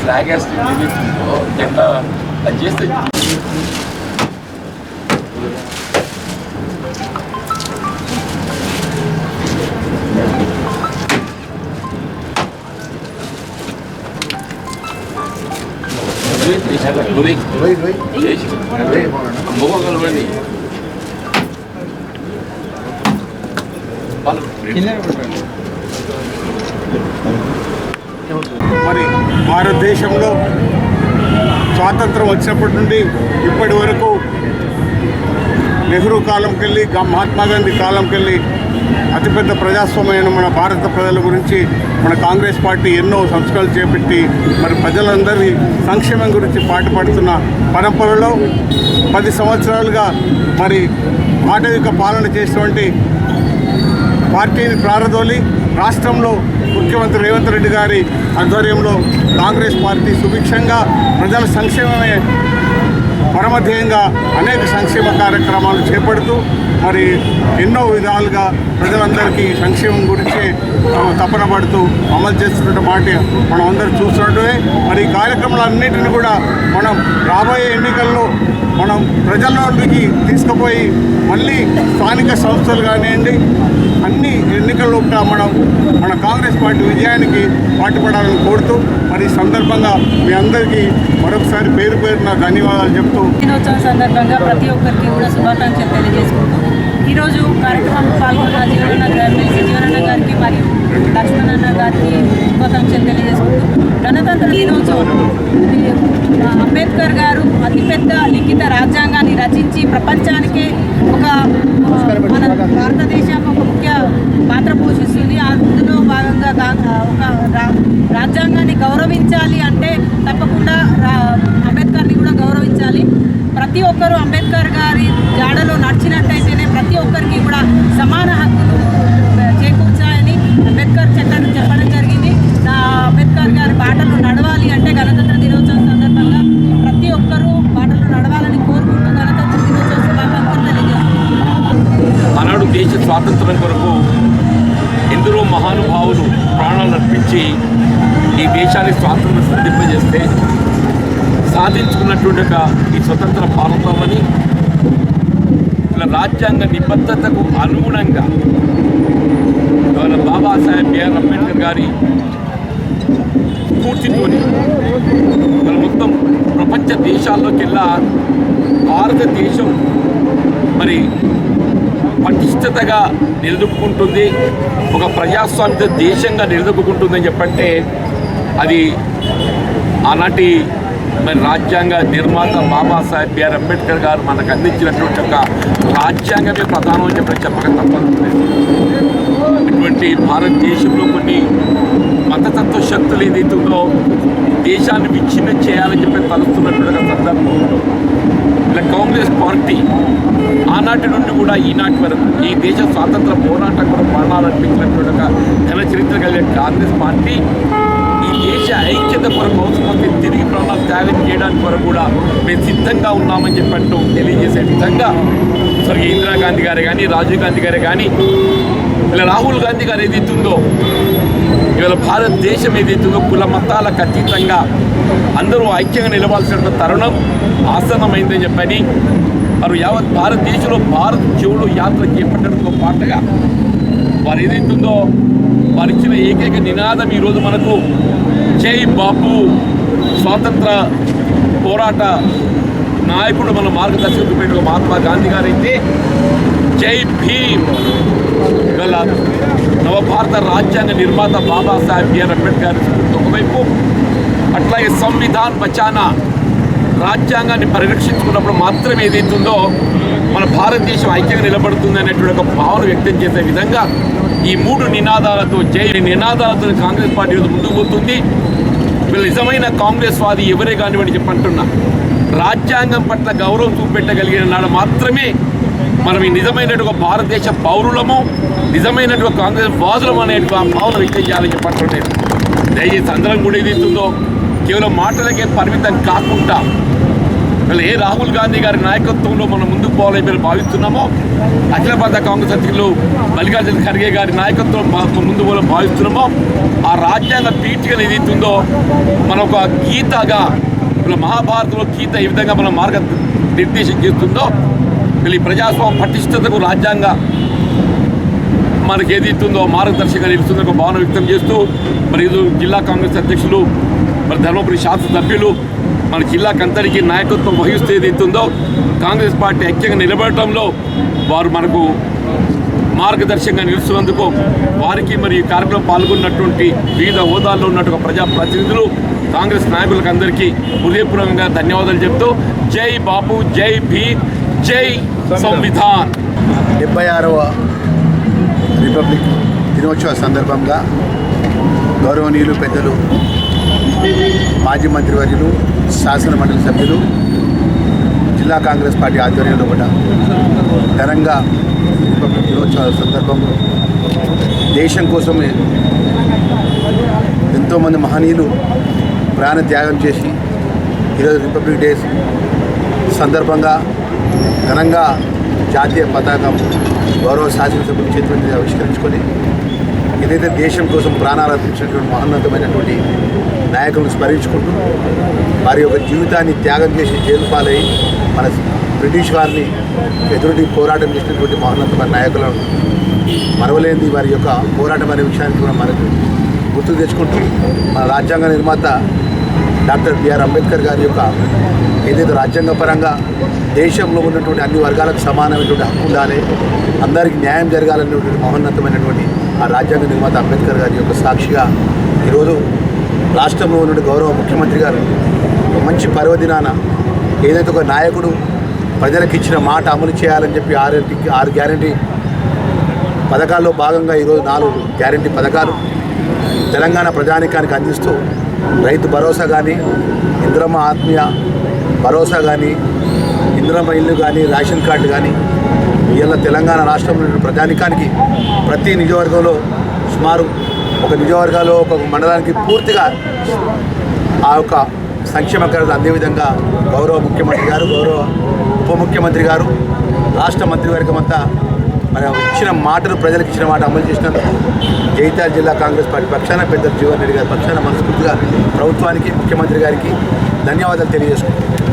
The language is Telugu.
ఫ్లాగ్ వేస్తే ఎట్లా అది చేస్తే మరి భారతదేశంలో స్వాతంత్రం వచ్చినప్పటి నుండి ఇప్పటి వరకు నెహ్రూ కాలంకెళ్ళి మహాత్మా గాంధీ కాలంకెళ్ళి అతిపెద్ద ప్రజాస్వామ్యమైన మన భారత ప్రజల గురించి మన కాంగ్రెస్ పార్టీ ఎన్నో సంస్కరణలు చేపట్టి మరి ప్రజలందరి సంక్షేమం గురించి పాటుపడుతున్న పరంపరలో పది సంవత్సరాలుగా మరి ఆటవిక పాలన చేసినటువంటి పార్టీని ప్రారదోలి రాష్ట్రంలో ముఖ్యమంత్రి రేవంత్ రెడ్డి గారి ఆధ్వర్యంలో కాంగ్రెస్ పార్టీ సుభిక్షంగా ప్రజల సంక్షేమమే పరమధ్యేయంగా అనేక సంక్షేమ కార్యక్రమాలు చేపడుతూ మరి ఎన్నో విధాలుగా ప్రజలందరికీ సంక్షేమం గురించి తపన పడుతూ అమలు చేస్తున్న మాట మనం అందరూ చూస్తున్నట్టువే. మరి ఈ కార్యక్రమాలన్నింటినీ కూడా మనం రాబోయే ఎన్నికల్లో మనం ప్రజల్లోకి తీసుకుపోయి మళ్ళీ స్థానిక సంస్థలు కానివ్వండి అన్ని ఎన్నికల్లో కూడా మనం మన కాంగ్రెస్ పార్టీ విజయానికి పాటుపడాలని కోరుతూ మరి సందర్భంగా మీ అందరికీ మరొకసారి పేరు పేరున ధన్యవాదాలు చెప్తూ దినోత్సవం సందర్భంగా ప్రతి ఒక్కరికి కూడా శుభాకాంక్షలు తెలియజేసుకుంటూ ఈరోజు కార్యక్రమం పాల్గొన్న జీవనన్న ఎమ్మెల్సీ జీవనన్న గారికి మరియు లక్ష్మణన్న గారికి శుభాకాంక్షలు తెలియజేసుకుంటూ గణతంత్ర దినోత్సవం. అంబేద్కర్ గారు అతిపెద్ద లిఖిత రాజ్యాంగాన్ని రచించి ప్రపంచానికి ఒక మన భారతదేశం ఒక ముఖ్య పాత్ర పోషిస్తుంది. అందులో భాగంగా రాజ్యాంగాన్ని గౌరవించాలి అంటే తప్పకుండా రా- అంబేద్కర్ని కూడా గౌరవించాలి. ప్రతి ఒక్కరూ అంబేద్కర్ గారి జాడలో నడిచినట్టయితేనే ప్రతి ఒక్కరికి కూడా సమాన హక్కులు చేకూర్చాయని అంబేద్కర్ చట్టాన్ని చెప్పడం జరిగింది. అంబేద్కర్ గారి పాటలు నడవాలి అంటే గణతంత్ర దినోత్సవం సందర్భంగా ప్రతి ఒక్కరూ పాటలు నడవాలని కోరుకుంటూ గణతంత్ర దినోత్సవం శుభాకాంక్షలు తెలియజేస్తున్నాను ఆనాడు దేశ స్వాతంత్రం కొరకు ఎందరో మహానుభావులు ప్రాణాలు అర్పించి ఈ దేశాన్ని స్వాతంత్రం సిద్ధింపజేస్తే సాధించుకున్నటువంటి ఈ స్వతంత్ర భారతంలోని ఇలా రాజ్యాంగ నిబద్ధతకు అనుగుణంగా ఇవాళ బాబాసాహెబ్ బిఆర్ అంబేద్కర్ గారి స్ఫూర్తితోని మన మొత్తం ప్రపంచ దేశాల్లోకెల్లా భారతదేశం మరి పటిష్టతగా నిలదొక్కుంటుంది ఒక ప్రజాస్వామ్య దేశంగా నిలదొక్కుంటుందని చెప్పంటే అది ఆనాటి మరి రాజ్యాంగ నిర్మాత బాబాసాహెబ్ బిఆర్ అంబేద్కర్ గారు మనకు అందించినటువంటి ఒక రాజ్యాంగమే ప్రధానం అని చెప్పి చెప్పక తప్పదు. ఇటువంటి భారతదేశంలో కొన్ని మతతత్వ శక్తులు ఏదైతుందో దేశాన్ని విచ్ఛిన్నం చేయాలని చెప్పి తలుస్తున్నటువంటి సందర్భం ఇలా కాంగ్రెస్ పార్టీ ఆనాటి నుండి కూడా ఈనాటి వరకు ఈ దేశ స్వాతంత్ర పోరాటం కూడా ప్రాణాలు అర్పించినటువంటి ఒక ఘన చరిత్ర కలిగిన కాంగ్రెస్ పార్టీ ఈ దేశ ఐక్యత కొరకు అవసరమైతే తిరిగి ప్రాణాలు త్యాగం చేయడానికి కొరకు కూడా మేము సిద్ధంగా ఉన్నామని చెప్పట్టు తెలియజేసే విధంగా స్వర్గీయ ఇందిరాగాంధీ గారే కానీ రాజీవ్ గాంధీ గారే కానీ ఇలా రాహుల్ గాంధీ గారు ఏదైతుందో ఇవాళ భారతదేశం ఏదైతుందో కుల మతాలకు అతీతంగా అందరూ ఐక్యంగా నిలవాల్సిన తరుణం ఆసన్నమైందని చెప్పని వారు యావత్ భారతదేశంలో భారత్ చెవుడు యాత్ర చేపట్టడంతో పాటుగా వారు ఏదైతుందో వారు ఇచ్చిన ఏకైక నినాదం ఈరోజు మనకు జై బాపు స్వాతంత్ర పోరాట నాయకుడు మన మార్గదర్శకుడు మహాత్మా గాంధీ గారైతే జై భీమ్. కాదు. నవభారత రాజ్యాంగ నిర్మాత బాబాసాహెబ్ బిఆర్ అంబేద్కర్ ఒకవైపు అట్లాగే సంవిధాన్ బచానా రాజ్యాంగాన్ని పరిరక్షించుకున్నప్పుడు మాత్రమే ఏదైతుందో మన భారతదేశం ఐక్యంగా నిలబడుతుంది అనేటువంటి ఒక భావన వ్యక్తం చేసే విధంగా ఈ మూడు నినాదాలతో జై నినాదాలతో కాంగ్రెస్ పార్టీ ఈరోజు ముందుకు పోతుంది. వీళ్ళు నిజమైన కాంగ్రెస్ వాది ఎవరే కానివ్వండి చెప్పంటున్నా రాజ్యాంగం పట్ల గౌరవం చూపెట్టగలిగిన నాడు మాత్రమే మనం ఈ నిజమైనటువంటి భారతదేశ పౌరులము నిజమైనటువంటి కాంగ్రెస్ వాదులం అనేటువంటి ఆ భావన వ్యక్తం చేయాలని చెప్పట్లేదు అంటుండేది దయచేసి అందరం కూడా ఏదైతుందో కేవలం మాటలకే పరిమితం కాకుండా వీళ్ళు ఏ రాహుల్ గాంధీ గారి నాయకత్వంలో మనం ముందుకు పోవాలని మీరు భావిస్తున్నామో అఖిల భారత కాంగ్రెస్ అధ్యక్షులు మల్లికార్జున ఖర్గే గారి నాయకత్వం ముందు పోవాలని భావిస్తున్నామో ఆ రాజ్యాంగ పీఠికను ఏదైతుందో మన ఒక గీతగా మహాభారతంలో గీత ఏ విధంగా మన మార్గ నిర్దేశం చేస్తుందో వీళ్ళు ప్రజాస్వామ్య పటిష్టతకు రాజ్యాంగ మనకి ఏది ఇస్తుందో మార్గదర్శకంగా నిలుస్తుందో ఒక భావన వ్యక్తం చేస్తూ మరి ఇది జిల్లా కాంగ్రెస్ అధ్యక్షులు మరి ధర్మపురి శాసనసభ్యులు మన జిల్లాకంతరికి నాయకత్వం వహిస్తూ ఏది ఇస్తుందో కాంగ్రెస్ పార్టీ ఐక్యంగా నిలబడటంలో వారు మనకు మార్గదర్శకంగా నిలుస్తున్నందుకు వారికి మరి ఈ కార్యక్రమం పాల్గొన్నటువంటి వివిధ హోదాల్లో ఉన్నటువంటి ప్రజాప్రతినిధులు కాంగ్రెస్ నాయకులకు అందరికీ హృదయపూర్వకంగా ధన్యవాదాలు చెప్తూ జై బాబు జై భీ జై సంవిధాన్. డెబ్బై ఆరవ రిపబ్లిక్ దినోత్సవ సందర్భంగా గౌరవనీయులు పెద్దలు మాజీ మంత్రివర్యులు శాసన మండలి సభ్యులు జిల్లా కాంగ్రెస్ పార్టీ ఆధ్వర్యంలో కూడా ఘనంగా రిపబ్లిక్ దినోత్సవ సందర్భంలో దేశం కోసమే ఎంతోమంది మహనీయులు ప్రాణ త్యాగం చేసి ఈరోజు రిపబ్లిక్ డే సందర్భంగా ఘనంగా జాతీయ పతాకం గౌరవ శాసనసభ్యులు చేతుల ఆవిష్కరించుకొని ఏదైతే దేశం కోసం ప్రాణాలు అర్పించినటువంటి మహోన్నతమైనటువంటి నాయకులను స్మరించుకుంటూ వారి యొక్క జీవితాన్ని త్యాగం చేసి జైలు పాలై మన బ్రిటిష్ వారిని ఎదురుటి పోరాటం చేసినటువంటి మహోన్నతమైన నాయకులను మరవలేనిది వారి యొక్క పోరాటం అనే విషయాన్ని కూడా మనకు గుర్తు తెచ్చుకుంటూ మన రాజ్యాంగ నిర్మాత డాక్టర్ బిఆర్ అంబేద్కర్ గారి యొక్క ఏదైతే రాజ్యాంగపరంగా దేశంలో ఉన్నటువంటి అన్ని వర్గాలకు సమానమైనటువంటి హక్కు ఉండాలి అందరికీ న్యాయం జరగాలనేటువంటి మహోన్నతమైనటువంటి ఆ రాజ్యాంగ నిర్మాత అంబేద్కర్ గారి యొక్క సాక్షిగా ఈరోజు రాష్ట్రంలో ఉన్న గౌరవ ముఖ్యమంత్రి గారు ఒక మంచి పర్వదినాన ఏదైతే ఒక నాయకుడు ప్రజలకు ఇచ్చిన మాట అమలు చేయాలని చెప్పి ఆరు ఆరు గ్యారంటీ పథకాల్లో భాగంగా ఈరోజు నాలుగు గ్యారంటీ పథకాలు తెలంగాణ ప్రజానికానికి అందిస్తూ రైతు భరోసా కానీ ఇంద్రమ్మ ఆత్మీయ భరోసా కానీ ఇంద్రమ్మ ఇల్లు కానీ రేషన్ కార్డు కానీ ఇవాళ తెలంగాణ రాష్ట్రంలో ఉన్న ప్రజానికానికి ప్రతి నియోజకవర్గంలో సుమారు ఒక నియోజకవర్గాల్లో ఒక మండలానికి పూర్తిగా ఆ యొక్క సంక్షేమ కార్యాలు అందే విధంగా గౌరవ ముఖ్యమంత్రి గారు గౌరవ ఉప ముఖ్యమంత్రి గారు రాష్ట్ర మంత్రివర్గం అంతా మనం ఇచ్చిన మాటను ప్రజలకు ఇచ్చిన మాట అమలు చేసినందుకు జైతాల్ జిల్లా కాంగ్రెస్ పార్టీ పక్షాన పెద్ద జీవన్ రెడ్డి గారి పక్షాన మనస్ఫూర్తిగా ప్రభుత్వానికి ముఖ్యమంత్రి గారికి ధన్యవాదాలు తెలియజేసుకుంటున్నాను.